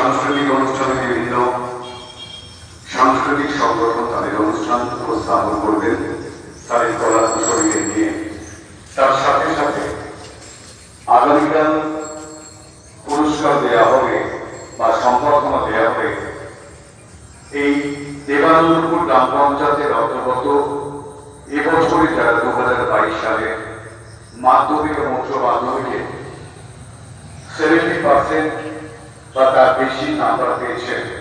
সাংস্কৃতিক অনুষ্ঠানে বিভিন্ন সাংস্কৃতিক সংগঠন তাদের অনুষ্ঠান উপস্থাপন করবেন, তাদের কলা কুশলীদের নিয়ে। তার সাথে সাথে আগামীকাল পুরস্কার দেওয়া হবে বা সম্বর্ধনা দেওয়া হবে এই দেবানন্দপুর গ্রাম পঞ্চায়েতের অন্তর্গত এবছরে যারা দু হাজার বাইশ সালে মাধ্যমিক এবং উচ্চ মাধ্যমিকে সেভেন্টি পার্সেন্ট বা তার বেশি নাম্বার পেয়েছেন